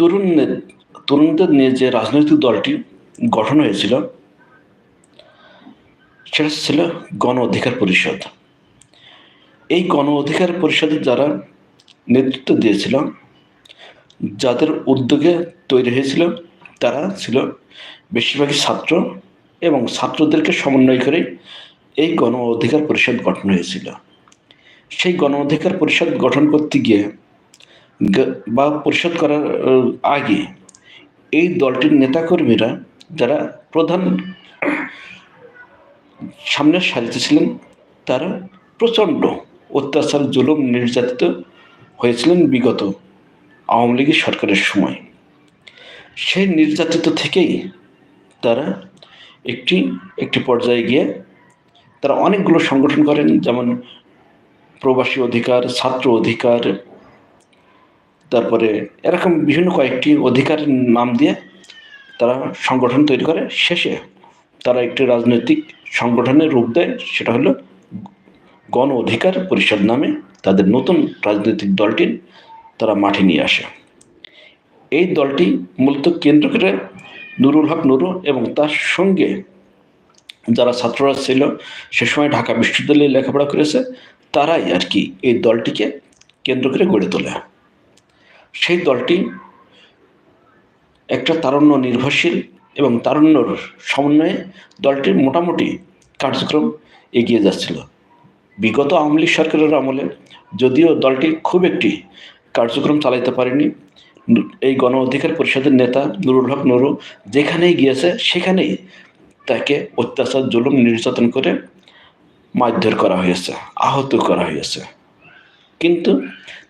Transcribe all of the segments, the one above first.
তরুণ তরুণদের নিয়ে যে রাজনৈতিক দলটি গঠন হয়েছিল, সেটা ছিল গণ অধিকার পরিষদ। এই গণ অধিকার পরিষদে যারা নেতৃত্ব দিয়েছিল, যাদের উদ্যোগে তৈরি হয়েছিল, তারা ছিল বেশিরভাগই ছাত্র এবং ছাত্রদেরকে সমন্বয় করে এই গণ অধিকার পরিষদ গঠন হয়েছিল। সেই গণ অধিকার পরিষদ গঠন করতে গিয়ে বা পরিষদ করার আগে এই দলটির নেতাকর্মীরা যারা প্রধান সামনের সারিতে ছিলেন, তারা প্রচণ্ড অত্যাচার, জুলুম, নির্যাতিত হয়েছিলেন বিগত আওয়ামী লীগের সরকারের সময়। সেই নির্যাতিত থেকেই তারা একটি একটি পর্যায়ে গিয়ে তারা অনেকগুলো সংগঠন করেন, যেমন প্রবাসী অধিকার, ছাত্র অধিকার তারপরে এরকম বিভিন্ন কয়েকটি অধিকারের নাম দিয়ে তারা সংগঠন তৈরি করে। শেষে তারা একটি রাজনৈতিক সংগঠনের রূপ দেয়, সেটা হলো গণ অধিকার পরিষদ নামে তাদের নতুন রাজনৈতিক দলটির তারা মাঠে নিয়ে আসে। এই দলটি মূলত কেন্দ্র করে নুরুল হক নুরু এবং তার সঙ্গে যারা ছাত্ররা ছিল, সে সময় ঢাকা বিশ্ববিদ্যালয়ে লেখাপড়া করেছে, তারাই আর কি এই দলটিকে কেন্দ্র করে গড়ে তোলে। সেই দলটি একটা তারুণ্য নির্ভরশীল এবং তারুণ্যর সমন্বয়ে দলটির মোটামুটি কার্যক্রম এগিয়ে যাচ্ছিল। বিগত আওয়ামী লীগ সরকারের আমলে যদিও দলটি খুব একটি কার্যক্রম চালাইতে পারেনি, এই গণ অধিকার পরিষদের নেতা নুরুল হক নুরু যেখানেই গিয়েছে সেখানেই তাকে অত্যাচার, জুলুম, নির্যাতন করে মারধর করা হয়েছে, আহত করা হয়েছে। কিন্তু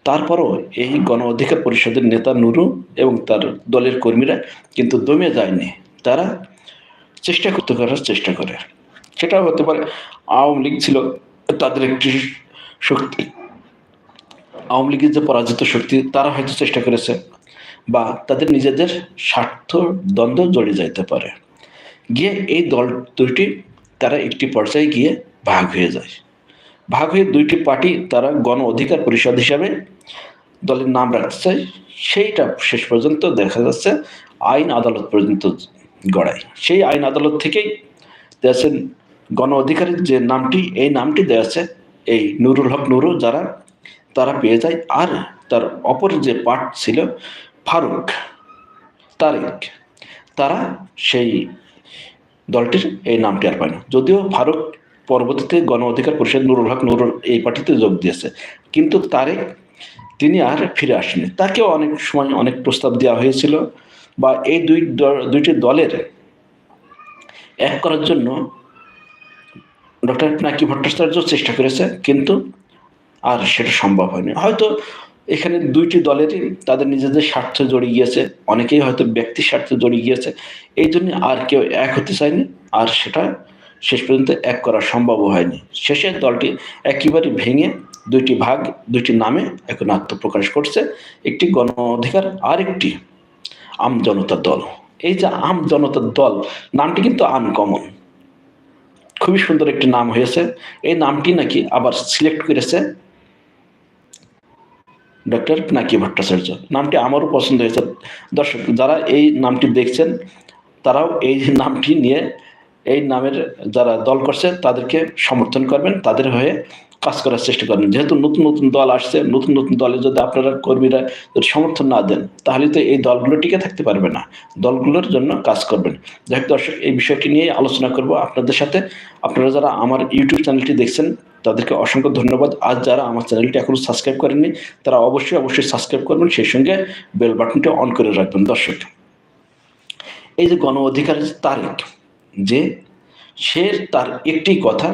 তারপরও এই গণ অধিকার পরিষদের নেতা নুরু এবং তার দলের কর্মীরা কিন্তু দমে যায়নি। তারা চেষ্টা করতে করার চেষ্টা করে। সেটা হতে পারে আওয়ামী লীগ ছিল তাদের একটি শক্তি। আওয়ামী লীগের যে পরাজিত শক্তি, তারা হয়তো চেষ্টা করেছে বা তাদের নিজেদের স্বার্থ দ্বন্দ্ব জড়িয়ে যাইতে পারে। গিয়ে এই দল দুইটি তারা একটি পর্যায়ে গিয়ে ভাগ হয়ে যায়। ভাগ হয়ে দুইটি পার্টি তারা গণ অধিকার পরিষদ হিসাবে দলের নাম চায়, সেইটা শেষ পর্যন্ত দেখা যাচ্ছে আইন আদালত পর্যন্ত গড়ায়। সেই আইন আদালত থেকেই দেওয়া গণ অধিকারের যে নামটি, এই নামটি দেওয়া আছে এই নুরুল হক নুরু, যারা তারা পেয়ে যায়। আর তার অপর যে পার্ট ছিল ফারুক তারেক, তারা সেই দলটির এই নামটি আর পায় না। যদিও ফারুক পরবর্তীতে গণ অধিকার পরিষদ নুরুল হক নুরুল এই পার্টিতে যোগ দিয়েছে। কিন্তু তারেক, তিনি আর ফিরে আসেনি তাকেও অনেক সময় অনেক প্রস্তাব দেওয়া হয়েছিল বা এই দুই দুইটি দলের এক করার জন্য ডক্টর নাকি ভট্টাচার্য চেষ্টা করেছে, কিন্তু আর সেটা সম্ভব হয়নি। হয়তো এখানে দুইটি দলেরই তাদের নিজেদের স্বার্থ জড়িয়ে গিয়েছে, অনেকেই হয়তো ব্যক্তির স্বার্থে জড়িয়ে গিয়েছে। এই জন্য আর কেউ এক হতে চায়নি, আর সেটা শেষ পর্যন্ত এক করা সম্ভব হয়নি। শেষে দলটি একেবারে ভেঙে দুইটি ভাগ, দুইটি নামে এখন আত্মপ্রকাশ করছে। একটি গণ অধিকার আর একটি আম জনতার দল। এই যে আম জনতার দল, নামটি কিন্তু আনকমন খুবই সুন্দর একটি নাম হয়েছে। এই নামটি নাকি আবার সিলেক্ট করেছে ডক্টর পিনাকি ভট্টাচার্য। নামটি আমারও পছন্দ হয়েছে। দর্শক, যারা এই নামটি দেখছেন, তারাও এই নামটি নিয়ে এই নামের যারা দল করছে, তাদেরকে সমর্থন করবেন, তাদের হয়ে কাজ করার চেষ্টা করবেন। যেহেতু নতুন নতুন দল আসছে, নতুন নতুন দলে যদি আপনারা কর্মীরা যদি সমর্থন না দেন, তাহলে তো এই দলগুলো টিকে থাকতে পারবে না। দলগুলোর জন্য কাজ করবেন। যাই দর্শক, এই বিষয়টি নিয়ে আলোচনা করব আপনাদের সাথে। আপনারা যারা আমার ইউটিউব চ্যানেলটি দেখছেন, তাদেরকে অসংখ্য ধন্যবাদ। আজ যারা আমার চ্যানেলটি এখনও সাবস্ক্রাইব করেননি, তারা অবশ্যই অবশ্যই সাবস্ক্রাইব করবেন। সেই সঙ্গে বেল বাটনটি অন করে রাখবেন। দর্শক, এই যে গণ অধিকারের যে তারিখ যে সে তার একটি কথা,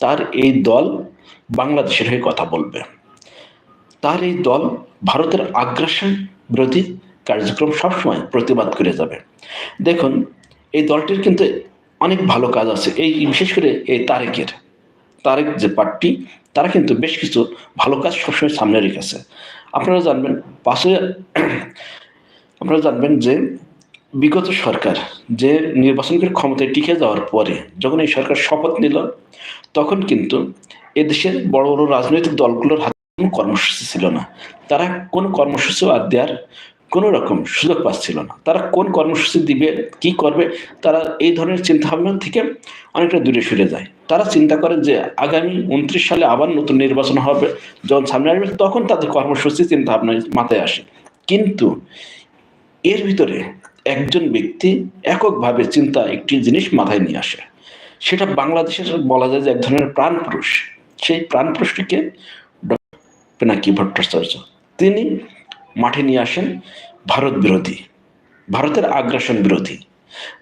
তার এই দল বাংলাদেশের হয়ে কথা বলবে। তার এই দল ভারতের আগ্রাসন বিরোধী কার্যক্রম সবসময় প্রতিবাদ করে যাবে। দেখুন, এই দলটির কিন্তু অনেক ভালো কাজ আছে। এই বিশেষ করে এই তারেকের, তারেক যে পার্টি, তারা কিন্তু বেশ কিছু ভালো কাজ সবসময় সামনে রেখেছে। আপনারা জানবেন পাশে আপনারা জানবেন যে বিগত সরকার যে নির্বাচন করে ক্ষমতায় টিকে যাওয়ার পরে যখন এই সরকার শপথ নিল, তখন কিন্তু এদেশের বড় বড় রাজনৈতিক দলগুলোর হাতে কোনো কর্মসূচি ছিল না। তারা কোনো কর্মসূচি আর দেওয়ার কোনো রকম সুযোগ পাচ্ছিল না। তারা কোন কর্মসূচি দিবে, কি করবে, তারা এই ধরনের চিন্তাভাবনা থেকে অনেকটা দূরে সরে যায়। তারা চিন্তা করে যে আগামী উনত্রিশ সালে আবার নতুন নির্বাচন হবে, যখন সামনে আসবে, তখন তাদের কর্মসূচি চিন্তাভাবনা মাথায় আসে। কিন্তু এর ভিতরে একজন ব্যক্তি এককভাবে চিন্তা একটি জিনিস মাথায় নিয়ে আসে। সেটা বাংলাদেশের বলা যায় যে এক ধরনের প্রাণ পুরুষ, সেই প্রাণ পুরুষটিকে পিনাকি ভট্টাচার্য, তিনি মাঠে নিয়ে আসেন ভারত বিরোধী, ভারতের আগ্রাসন বিরোধী।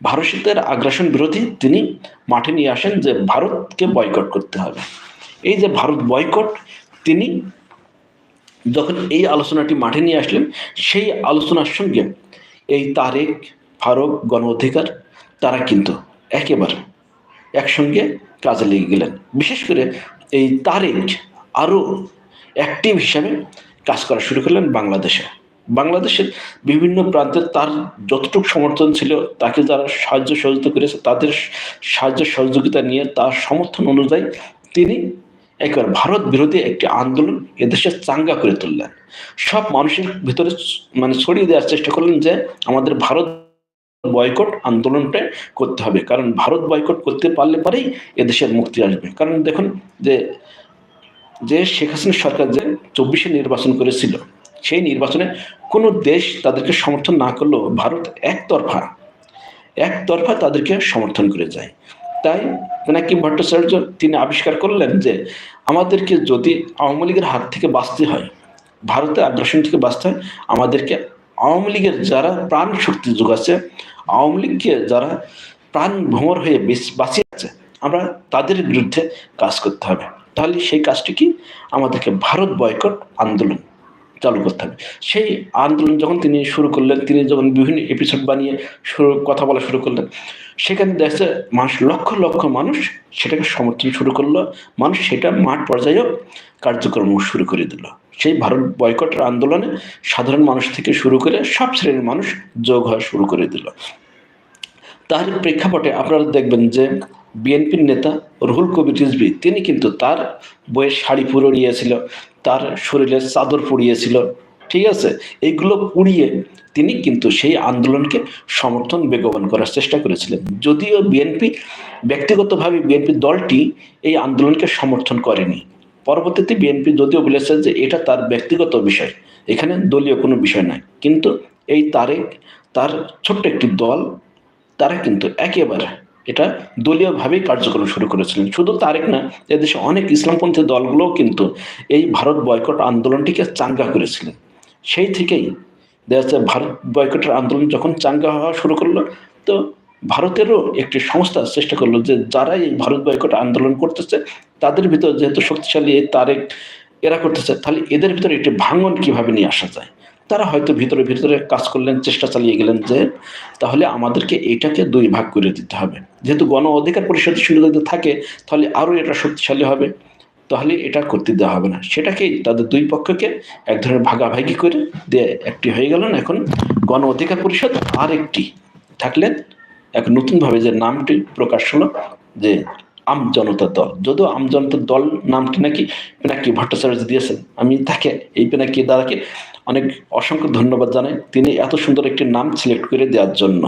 ভারতের আগ্রাসন বিরোধী তিনি মাঠে নিয়ে আসেন যে ভারতকে বয়কট করতে হবে। এই যে ভারত বয়কট, তিনি যখন এই আলোচনাটি মাঠে নিয়ে আসলেন, সেই আলোচনার সঙ্গে এই তারেক ফারুক, গণ অধিকার, তারা কিন্তু একেবারে একসঙ্গে কাজে লেগে গেলেন। বিশেষ করে এই তারেক আরও অ্যাক্টিভ হিসাবে কাজ করা শুরু করলেন বাংলাদেশে। বাংলাদেশের বিভিন্ন প্রান্তে তার যতটুকু সমর্থন ছিল, তাকে যারা সাহায্য সহযোগিতা করেছে, তাদের সাহায্য সহযোগিতা নিয়ে তার সমর্থন অনুযায়ী তিনি একবার ভারত বিরোধী একটি আন্দোলন এদেশে চাঙ্গা করে তুললেন। সব মানুষের ভিতরে মানে ছড়িয়ে দেওয়ার চেষ্টা করলেন যে আমাদের ভারত বয়কট আন্দোলনটা করতে হবে। কারণ ভারত বয়কট করতে পারলে পরেই এদেশের মুক্তি আসবে। কারণ দেখুন যে যে শেখ হাসিনা সরকার যে চব্বিশে নির্বাচন করেছিল, সেই নির্বাচনে কোনো দেশ তাদেরকে সমর্থন না করলেও ভারত একতরফা একতরফা তাদেরকে সমর্থন করে যায়। তাই পিনাকি ভট্টাচার্য তিনি আবিষ্কার করলেন যে আমাদেরকে যদি আওয়ামী লীগের হাত থেকে বাঁচতে হয় ভারতের আগ্রাসন থেকে বাঁচতে হয়, আমাদেরকে আওয়ামী লীগের যারা প্রাণ শক্তি যোগাচ্ছে, আওয়ামী লীগকে যারা প্রাণ ভ্রমর হয়ে বাঁচিয়ে আছে আমরা তাদের বিরুদ্ধে কাজ করতে হবে। তাহলে সেই কাজটি কি? আমাদেরকে ভারত বয়কট আন্দোলন চালু করতে হবে। সেই আন্দোলন যখন তিনি শুরু করলেন, তিনি যখন বিভিন্ন এপিসোড বানিয়ে শুরু, কথা বলা শুরু করলেন, সেখানে দেখছে মানুষ, লক্ষ লক্ষ মানুষ সেটাকে সমর্থন শুরু করল। মানুষ সেটা মাঠ পর্যায়েও কার্যক্রম শুরু করে দিল। সেই ভারত বয়কটের আন্দোলনে সাধারণ মানুষ থেকে শুরু করে সব শ্রেণির মানুষ যোগ হওয়া শুরু করে দিল। তার প্রেক্ষাপটে আপনারা দেখবেন যে বিএনপির নেতা রুহুল কবির রিজভি, তিনি কিন্তু তার বইয়ের শাড়ি পুড়িয়েছিল তার শরীরে চাদর পুড়িয়েছিল ঠিক আছে? এইগুলো পুড়িয়ে তিনি কিন্তু সেই আন্দোলনকে সমর্থন বেগবান করার চেষ্টা করেছিলেন। যদিও বিএনপি, ব্যক্তিগতভাবে বিএনপি দলটি এই আন্দোলনকে সমর্থন করেনি। পরবর্তীতে বিএনপি যদিও বলেছে যে এটা তার ব্যক্তিগত বিষয়, এখানে দলীয় কোনো বিষয় নয়। কিন্তু এই তারেক, তার ছোট্ট একটি দল, তারা কিন্তু একেবারে এটা দলীয়ভাবেই কার্যক্রম শুরু করেছিলেন। শুধু তারেক না, এদেশে অনেক ইসলামপন্থী দলগুলোও কিন্তু এই ভারত বয়কট আন্দোলনটিকে চাঙ্গা করেছিলেন। সেই থেকেই দেখা যাচ্ছে ভারত বয়কটের আন্দোলন যখন চাঙ্গা হওয়া শুরু করল, তো ভারতেরও একটি সংস্থা চেষ্টা করল যে যারা এই ভারত বয়কট আন্দোলন করতেছে, তাদের ভিতর যেহেতু শক্তিশালী এই তারেক এরা করতেছে, তাহলে এদের ভিতরে একটি ভাঙন কীভাবে নিয়ে আসা যায়? তারা হয়তো ভিতরে ভিতরে কাজ করলেন, চেষ্টা চালিয়ে গেলেন যে তাহলে আমাদেরকে এটাকে দুই ভাগ করে দিতে হবে। যেহেতু গণ অধিকার পরিষদ সঙ্গে যদি থাকে, তাহলে আরও এটা শক্তিশালী হবে। তাহলে এটা করতে দেওয়া হবে না। সেটাকেই তাদের দুই পক্ষকে এক ধরনের ভাগাভাগি করে দিয়ে একটি হয়ে গেলেন এখন গণ অধিকার পরিষদ। আর একটি থাকলেন এক নতুনভাবে যে নামটি প্রকাশ হলো যে আম জনতা দল। যদিও আম জনতা দল নামটি নাকি পিনাকি ভট্টাচার্য দিয়েছেন, আমি তাকে এই পিনাকি দাদাকে অনেক অসংখ্য ধন্যবাদ জানাই। তিনি এত সুন্দর একটি নাম সিলেক্ট করে দেওয়ার জন্য।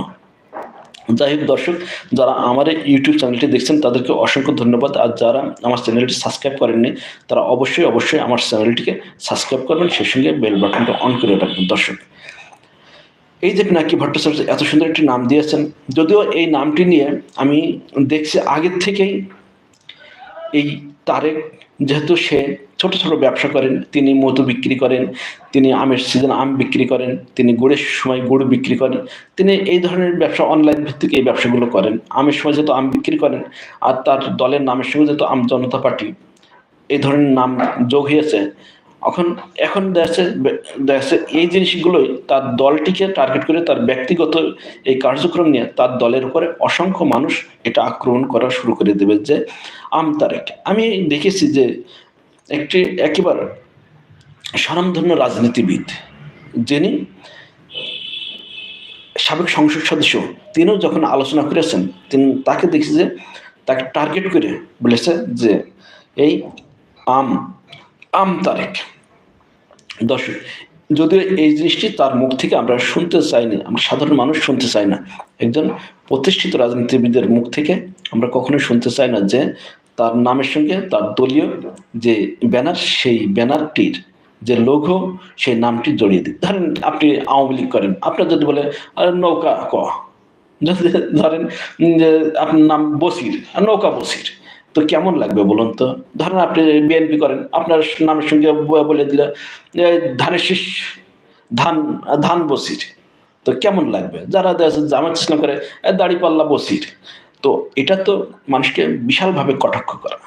যাই হোক দর্শক, যারা আমার ইউটিউব চ্যানেলটি দেখছেন, তাদেরকে অসংখ্য ধন্যবাদ। আর যারা আমার চ্যানেলটি সাবস্ক্রাইব করেননি, তারা অবশ্যই অবশ্যই আমার চ্যানেলটিকে সাবস্ক্রাইব করবেন। সেই সঙ্গে বেল বাটনটা অন করে রাখবেন দর্শক। এই যে পিনাকি ভট্টাচার্য এত সুন্দর একটি নাম দিয়েছেন, যদিও এই নামটি নিয়ে আমি দেখছি আগের থেকেই এই তারেক যেহেতু সে ছোট ছোট ব্যবসা করেন, তিনি মধু বিক্রি করেন, তিনি আমের সিজন আম বিক্রি করেন, তিনি গুড়ের সময় গুড় বিক্রি করেন, তিনি এই ধরনের ব্যবসা অনলাইন ভিত্তিক এই ব্যবসাগুলো করেন। আমের সময় যেহেতু আম বিক্রি করেন আর তার দলের নামের সঙ্গে যেহেতু আম জনতা পার্টি, এই ধরনের নাম যোগ হয়েছে এখন এখন দেখা যাচ্ছে এই জিনিসগুলোই তার দলটিকে টার্গেট করে তার ব্যক্তিগত এই কার্যক্রম নিয়ে তার দলের উপরে অসংখ্য মানুষ এটা আক্রমণ করা শুরু করে দেবে যে আম তারেক আমি দেখেছি যে একটি, একেবারে স্বনামধন্য রাজনীতিবিদ, যিনি সাবেক সংসদ সদস্য, তিনিও যখন আলোচনা করেছেন, তিনি তাকে দেখি যে তাকে টার্গেট করে বলেছে যে এই আম আম তারেক দর্শক, যদিও এই জিনিসটি তার মুখ থেকে আমরা শুনতে চাই না আমরা সাধারণ মানুষ শুনতে চাই না। একজন প্রতিষ্ঠিত রাজনীতিবিদের মুখ থেকে আমরা কখনোই শুনতে চাই না যে তার নামের সঙ্গে তার দলীয় যে ব্যানার, সেই ব্যানারটির যে লঘু সেই নামটি জড়িয়ে দিই। ধরেন আপনি আওয়ামী লীগ করেন, আপনার যদি বলে নৌকা ক। ধরেন আপনার নাম বসির, নৌকা বসির। তো কেমন লাগবে বলুন তো? ধরেন আপনি বিএনপি করেন আপনার নামের সঙ্গে বলে দিলে ধানের শীষ ধান ধান বসির তো কেমন লাগবে? যারা জামাত ইসলাম করে "এ, দাড়িপাল্লা বসির তো এটা তো মানুষকে বিশালভাবে কটাক্ষ করা।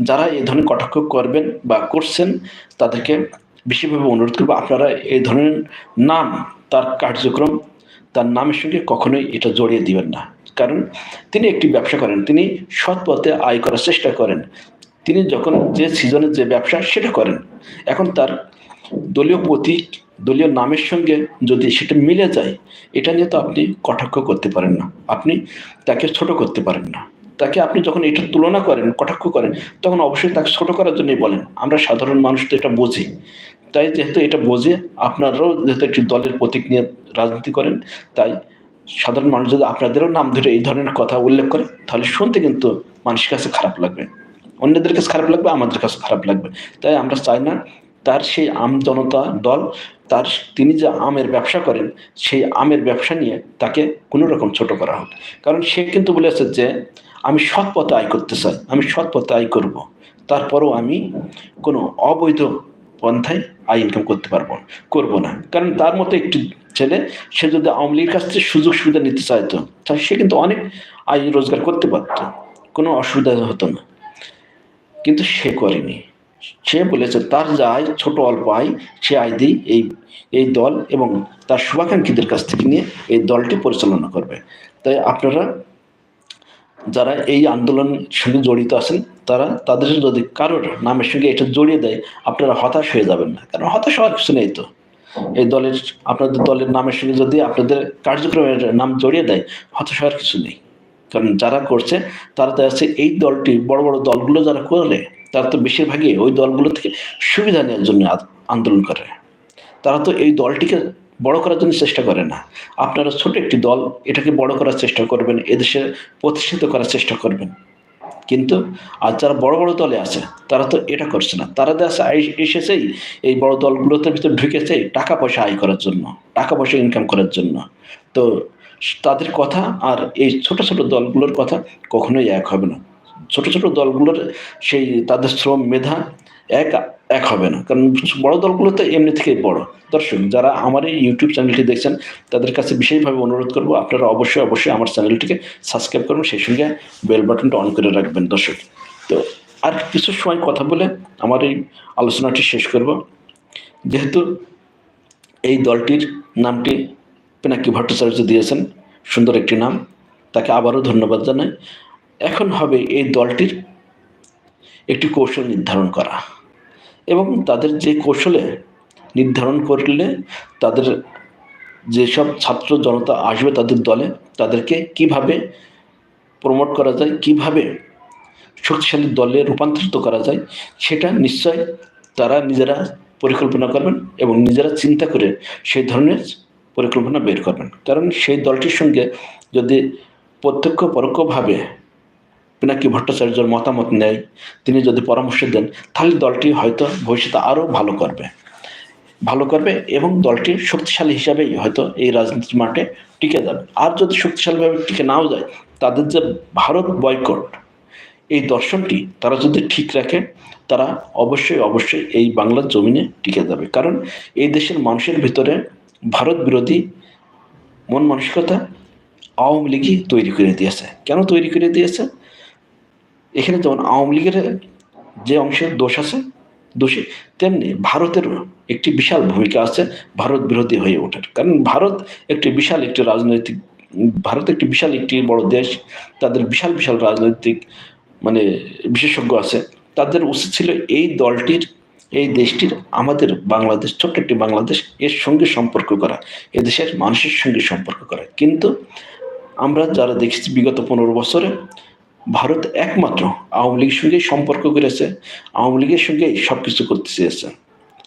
যারা এই ধরনের কটাক্ষ করবেন বা করছেন তাদেরকে বিশেষভাবে অনুরোধ করব আপনারা এই ধরনের নাম তার কার্যক্রম তার নামের সঙ্গে কখনোই এটা জড়িয়ে দিবেন না। কারণ তিনি একটি ব্যবসা করেন, তিনি সৎ পথে আয় করার চেষ্টা করেন। তিনি যখন যে সিজনে যে ব্যবসা সেটা করেন। এখন তার দলীয় প্রতীক, দলীয় নামের সঙ্গে যদি সেটা মিলে যায়, এটা নিয়ে তো আপনি কটাক্ষ করতে পারেন না। আপনি তাকে ছোট করতে পারেন না। তাকে আপনি যখন এটা তুলনা করেন, কটাক্ষ করেন, তখন অবশ্যই তাকে ছোট করার জন্যই বলেন। আমরা সাধারণ মানুষ তো এটা বুঝি। তাই যেহেতু এটা বোঝে, আপনারাও যেহেতু একটি দলের প্রতীক নিয়ে রাজনীতি করেন, তাই সাধারণ মানুষ যদি আপনাদেরও নাম ধরে এই ধরনের কথা উল্লেখ করে, তাহলে শুনতে কিন্তু মানুষের কাছে খারাপ লাগবে। অন্যদের কাছে খারাপ লাগবে, আমাদের কাছে খারাপ লাগবে। তাই আমরা চাই না তার সেই আম জনতা দল, তার তিনি যে আমের ব্যবসা করেন, সেই আমের ব্যবসা নিয়ে তাকে কোনো রকম ছোট করা হোক। কারণ সে কিন্তু বলেছে যে, আমি সৎ পথে আয় করতে চাই, আমি সৎ পথে আয় করব। তারপরও আমি কোনো অবৈধ পন্থায় আয় ইনকাম করতে পারব করব না। কারণ তার মতো একটি ছেলে, সে যদি আওয়ামী লীগের কাছ থেকে সুযোগ সুবিধা নিতে চাইতো, তাহলে সে কিন্তু অনেক আয় রোজগার করতে পারতো, কোনো অসুবিধা হতো না। কিন্তু সে করেনি। সে বলেছে, তার যা আয়, ছোট অল্প আয়, সে আয় দিয়ে এই এই দল এবং তার শুভাকাঙ্ক্ষীদের কাছ থেকে নিয়ে এই দলটি পরিচালনা করবে। তাই আপনারা যারা এই আন্দোলনের সঙ্গে জড়িত আছেন, তারা তাদের যদি কারোর নামের সঙ্গে এটা জড়িয়ে দেয়, আপনারা হতাশ হয়ে যাবেন না। কারণ হতাশ হওয়ার কিছু নেই তো। এই দলের, আপনাদের দলের নামের সঙ্গে যদি আপনাদের কার্যক্রমের নাম জড়িয়ে দেয়, হতাশ হওয়ার কিছু নেই। কারণ যারা করছে, তারা আছে এই দলটি, বড় বড় দলগুলো যারা করে তারা তো বেশিরভাগই ওই দলগুলো থেকে সুবিধা নেওয়ার জন্য আন্দোলন করে। তারা তো এই দলটিকে বড় করার জন্য চেষ্টা করে না। আপনারা ছোট একটি দল, এটাকে বড় করার চেষ্টা করবেন, এদেশে প্রতিষ্ঠিত করার চেষ্টা করবেন। কিন্তু আর যারা বড় বড় দলে আছে, তারা তো এটা করছে না। তারা দেশে এসেছেই এই বড় দলগুলোতে ভিতর ঢুকেছে টাকা পয়সা আয় করার জন্য, টাকা পয়সা ইনকাম করার জন্য। তো তাদের কথা আর এই ছোট ছোট দলগুলোর কথা কখনোই এক হবে না। ছোট ছোট দলগুলোর সেই তাদের শ্রম মেধা এক এক হবে না। কারণ বড় দলগুলো তো এমনি থেকেই বড়। দর্শক, যারা আমার এই ইউটিউব চ্যানেলটি দেখছেন, তাদের কাছে বিশেষভাবে অনুরোধ করব, আপনারা অবশ্যই অবশ্যই আমার চ্যানেলটিকে সাবস্ক্রাইব করবেন, সেই সঙ্গে বেল বাটনটা অন করে রাখবেন দর্শক। তো আর কিছু সময় কথা বলে আমার এই আলোচনাটি শেষ করব। যেহেতু এই দলটির নামটি পিনাকি ভট্টাচার্য দিয়েছেন, সুন্দর একটি নাম, তাকে আবারও ধন্যবাদ জানাই। এখন হবে এই দলটির একটি কৌশল নির্ধারণ করা। এবং তাদের যে কৌশলে নির্ধারণ করলে তাদের যেসব ছাত্র জনতা আসবে তাদের দলে, তাদেরকে কীভাবে প্রমোট করা যায়, কীভাবে শক্তিশালী দলে রূপান্তরিত করা যায়, সেটা নিশ্চয় তারা নিজেরা পরিকল্পনা করবেন এবং নিজেরা চিন্তা করে সেই ধরনের পরিকল্পনা বের করবেন। কারণ সেই দলটির সঙ্গে যদি প্রত্যক্ষ পরোক্ষভাবে পিনাকি ভট্টাচার্যর মতামত নেয়, তিনি যদি পরামর্শ দেন, তাহলে দলটি হয়তো ভবিষ্যতে আরও ভালো করবে। ভালো করবে এবং দলটি শক্তিশালী হিসাবেই হয়তো এই রাজনীতির মাঠে টিকে যাবে। আর যদি শক্তিশালীভাবে টিকে নাও যায়, তাদের যে ভারত বয়কট, এই দর্শনটি তারা যদি ঠিক রাখে, তারা অবশ্যই অবশ্যই এই বাংলার জমিনে টিকে যাবে। কারণ এই দেশের মানুষের ভিতরে ভারত বিরোধী মন মানসিকতা আওয়ামী লীগই তৈরি করে দিয়েছে। কেন তৈরি করে দিয়েছে? এখানে যেমন আওয়ামী লীগের যে অংশের দোষ আছে, দোষী, তেমনি ভারতের একটি বিশাল ভূমিকা আছে ভারত বিরোধী হয়ে ওঠার। কারণ ভারত একটি বিশাল একটি রাজনৈতিক, ভারত একটি বিশাল একটি বড় দেশ, তাদের বিশাল বিশাল রাজনৈতিক মানে বিশেষজ্ঞ আছে, তাদের উচিত ছিল এই দলটির, এই দেশটির আমাদের বাংলাদেশ, ছোট্ট একটি বাংলাদেশ, এর সঙ্গে সম্পর্ক করা এদেশের মানুষের সঙ্গে সম্পর্ক করা। কিন্তু আমরা যারা দেখেছি বিগত পনেরো বছরে ভারত একমাত্র আওয়ামী লীগের সঙ্গে সম্পর্ক করেছে, আওয়ামী লীগের সঙ্গে সব কিছু করতে চেয়েছে।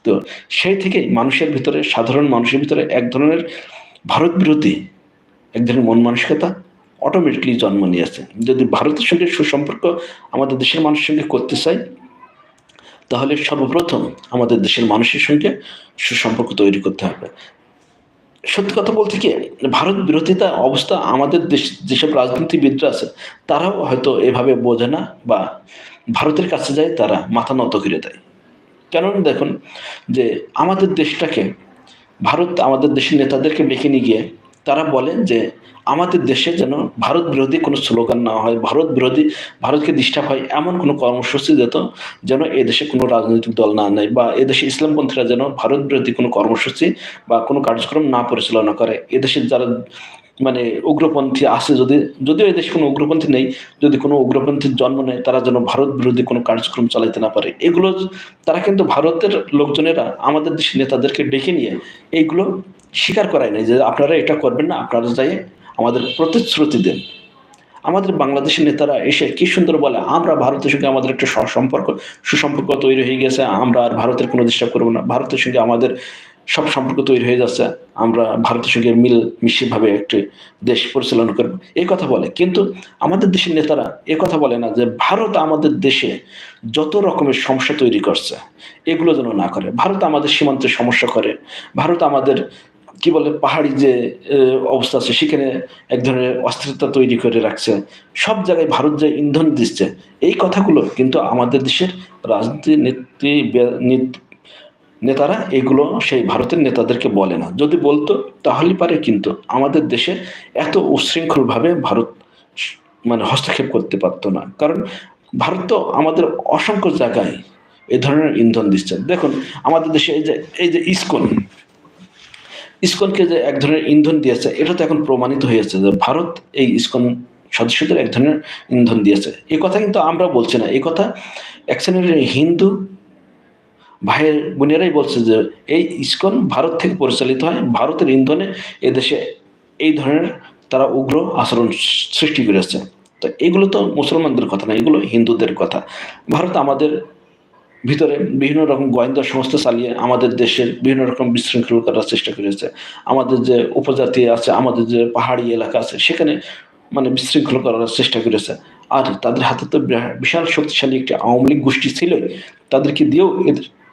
তো সেই থেকেই মানুষের ভিতরে, সাধারণ মানুষের ভিতরে এক ধরনের ভারত বিরোধী, এক ধরনের মন মানসিকতা অটোমেটিকলি জন্ম নিয়েছে যদি ভারতের সঙ্গে সুসম্পর্ক আমাদের দেশের মানুষের সঙ্গে করতে চাই, তাহলে সর্বপ্রথম আমাদের দেশের মানুষের সঙ্গে সুসম্পর্ক তৈরি করতে হবে। সত্যি কথা বলতে কি, ভারত বিরোধিতা অবস্থা আমাদের দেশ, যেসব রাজনীতিবিদরা আছে তারাও হয়তো এভাবে বোঝে না বা ভারতের কাছে যায়, তারা মাথা নত করে দেয়। কেননা দেখুন যে আমাদের দেশটাকে, ভারত আমাদের দেশের নেতাদেরকে ডেকে নিয়ে গিয়ে তারা বলে যে, আমাদের দেশে যেন ভারত বিরোধী কোনো স্লোগান না হয়, ভারত বিরোধী, ভারতকে ডিস্টার্ব হয় এমন কোনো কর্মসূচি যেত যেন এদেশে কোনো রাজনৈতিক দল না নেয় বা এদেশে ইসলামপন্থীরা যেন ভারত বিরোধী কোনো কর্মসূচি বা কোনো কার্যক্রম না পরিচালনা করে। এদেশের যারা মানে উগ্রপন্থী আছে যদি, যদিও এদেশে কোনো উগ্রপন্থী নেই, যদি কোনো উগ্রপন্থীর জন্ম নেয়, তারা যেন ভারত বিরোধী কোনো কার্যক্রম চালাইতে না পারে। এগুলো, তারা কিন্তু ভারতের লোকজনেরা আমাদের দেশের নেতাদেরকে ডেকে নিয়ে এইগুলো স্বীকার করায় নাই যে আপনারা এটা করবেন না, আপনারা যাই আমাদের প্রতিশ্রুতি দেন। আমাদের বাংলাদেশের নেতারা এসে কি সুন্দর বলে, আমরা ভারতের সঙ্গে আমাদের একটা সম্পর্ক, সুসম্পর্ক তৈরি হয়ে গেছে, আমরা আর ভারতের কোনো ডিস্টার্ব করব না। ভারতের সঙ্গে আমাদের সব সম্পর্ক তৈরি হয়ে যাচ্ছে, আমরা ভারতের সঙ্গে মিল মিশিভাবে একটি দেশ পরিচালনা করব। এই কথা বলে। কিন্তু আমাদের দেশের নেতারা এ কথা বলে না যে ভারত আমাদের দেশে যত রকমের সমস্যা তৈরি করছে, এগুলো যেন না করে। ভারত আমাদের সীমান্তে সমস্যা করে। ভারত আমাদের কি বলে, পাহাড়ি যে অবস্থা আছে, সেখানে এক ধরনের অস্থিরতা তৈরি করে রাখছে। সব জায়গায় ভারত যে ইন্ধন দিচ্ছে, এই কথাগুলো কিন্তু আমাদের দেশের রাজনীতি নেত্রী নেতারা এগুলো সেই ভারতের নেতাদেরকে বলে না। যদি বলতো তাহলে পারে কিন্তু আমাদের দেশে এত উচ্ছৃঙ্খলভাবে ভারত মানে হস্তক্ষেপ করতে পারতো না। কারণ ভারত তো আমাদের অসংখ্য জায়গায় এ ধরনের ইন্ধন দিচ্ছে। দেখুন, আমাদের দেশে এই যে এই যে ইস্কন ইস্কনকে যে এক ধরনের ইন্ধন দিয়েছে, এটা তো এখন প্রমাণিত হয়েছে যে ভারত এই ইস্কন সদস্যদের এক ধরনের ইন্ধন দিয়েছে। এই কথা কিন্তু আমরা বলছি না। এই কথা এক শ্রেণির হিন্দু ভাইয়ের বোনেরাই বলছে যে এই ইস্কন ভারত থেকে পরিচালিত হয়। ভারতের ইন্ধনে এদেশে এই ধরনের তারা উগ্র আচরণ সৃষ্টি করেছে। তো এগুলো তো মুসলমানদের কথা না, এগুলো হিন্দুদের কথা। ভারত আমাদের ভিতরে বিভিন্ন রকম গোয়েন্দা সংস্থা চালিয়ে আমাদের দেশের বিভিন্ন রকম বিশৃঙ্খল করার চেষ্টা করেছে। আমাদের যে উপজাতি আছে, আমাদের যে পাহাড়ি এলাকা আছে, সেখানে মানে বিশৃঙ্খল করার চেষ্টা করেছে। আর তাদের হাতে তো বিশাল শক্তিশালী একটি আওয়ামী লীগ গোষ্ঠী ছিল, তাদেরকে দিয়েও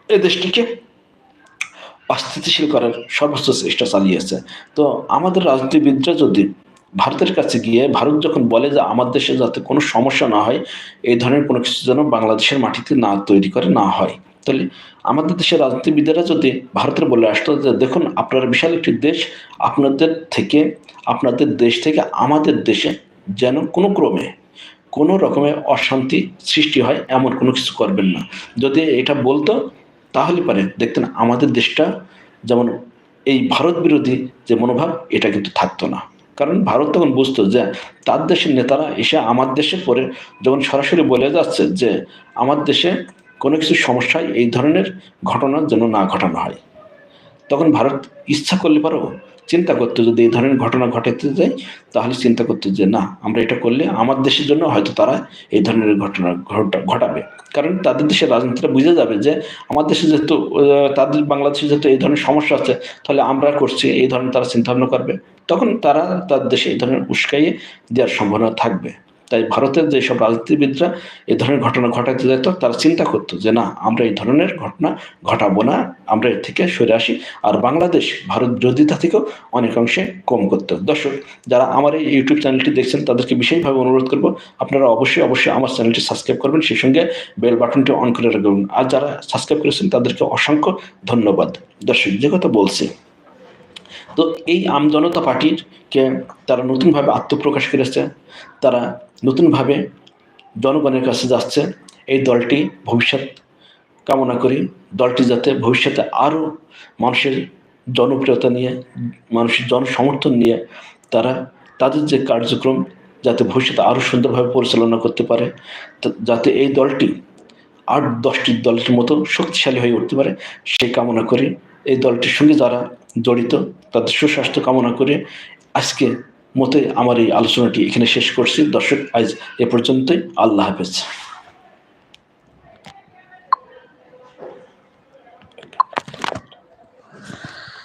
এ দেশটিকে অস্থিতিশীল করার সর্বোচ্চ চেষ্টা চালিয়েছে। তো আমাদের রাজনীতিবিদরা যদি ভারতের কাছে গিয়ে ভারত যখন বলে যে আমার দেশে যাতে কোনো সমস্যা না হয়, এই ধরনের কোনো কিছু যেন বাংলাদেশের মাটিতে না তৈরি করে, না হয়। তাহলে আমাদের দেশের রাজনীতিবিদেরা যদি ভারতের বলে আসতো যে, দেখুন, আপনারা বিশাল একটি দেশ, আপনাদের থেকে, আপনাদের দেশ থেকে আমাদের দেশে যেন কোনো ক্রমে, কোনো রকমের অশান্তি সৃষ্টি হয়, এমন কোনো কিছু করবেন না। যদি এটা বলতো, তাহলে পারে, দেখতেন আমাদের দেশটা যেমন এই ভারত বিরোধী যে মনোভাব, এটা কিন্তু থাকতো না। কারণ ভারত তখন বুঝতো যে তার দেশের নেতারা এসে আমার দেশে পরে যখন সরাসরি বলে যাচ্ছে যে আমার দেশে কোনো কিছু সমস্যায় এই ধরনের ঘটনা যেন না ঘটানো হয়। তখন ভারত ইচ্ছা করলে পারো, চিন্তা করতো যদি এই ধরনের ঘটনা ঘটাতে যায়, তাহলে চিন্তা করতো যে না, আমরা এটা করলে আমার দেশের জন্য হয়তো তারা এই ধরনের ঘটনা ঘটাবে। কারণ তাদের দেশের রাজনীতিটা বুঝে যাবে যে আমার দেশে যেহেতু তাদের বাংলাদেশে যেহেতু এই ধরনের সমস্যা আছে, তাহলে আমরা করছি, এই ধরনের তারা চিন্তাভাবনা করবে। তখন তারা তার দেশে এই ধরনের উস্কাইয়ে দেওয়ার সম্ভাবনা থাকবে। তাই ভারতের যেসব রাজনীতিবিদরা এই ধরনের ঘটনা ঘটাতে যেত তারা চিন্তা করতো যে, না, আমরা এই ধরনের ঘটনা ঘটাবো না, আমরা এর থেকে সরে আসি। আর বাংলাদেশ ভারত বিরোধিতা থেকেও অনেকাংশে কম করতো। দর্শক, যারা আমার এই ইউটিউব চ্যানেলটি দেখছেন, তাদেরকে বিশেষভাবে অনুরোধ করব, আপনারা অবশ্যই অবশ্যই আমার চ্যানেলটি সাবস্ক্রাইব করবেন। সেই সঙ্গে বেল বাটনটি অন করে রাখবেন। আর যারা সাবস্ক্রাইব করেছেন, তাদেরকে অসংখ্য ধন্যবাদ। দর্শক, যে কথা বলছি তো এই আমজনতা পার্টিরকে তারা নতুনভাবে আত্মপ্রকাশ করেছে, তারা নতুনভাবে জনগণের কাছে যাচ্ছে, এই দলটি ভবিষ্যৎ কামনা করি, দলটি যাতে ভবিষ্যতে আরও মানুষের জনপ্রিয়তা নিয়ে, মানুষের জনসমর্থন নিয়ে তারা তাদের যে কার্যক্রম যাতে ভবিষ্যতে আরও সুন্দরভাবে পরিচালনা করতে পারে যাতে এই দলটি আট দশটি দলের মতো শক্তিশালী হয়ে উঠতে পারে, সেই কামনা করি। এই দলটির সঙ্গে যারা জড়িত, তাদের সুস্বাস্থ্য কামনা করে আজকে মতে আমার এই আলোচনাটি এখানে শেষ করছি। দর্শক, আজ এ পর্যন্তই। আল্লাহ হাফেজ।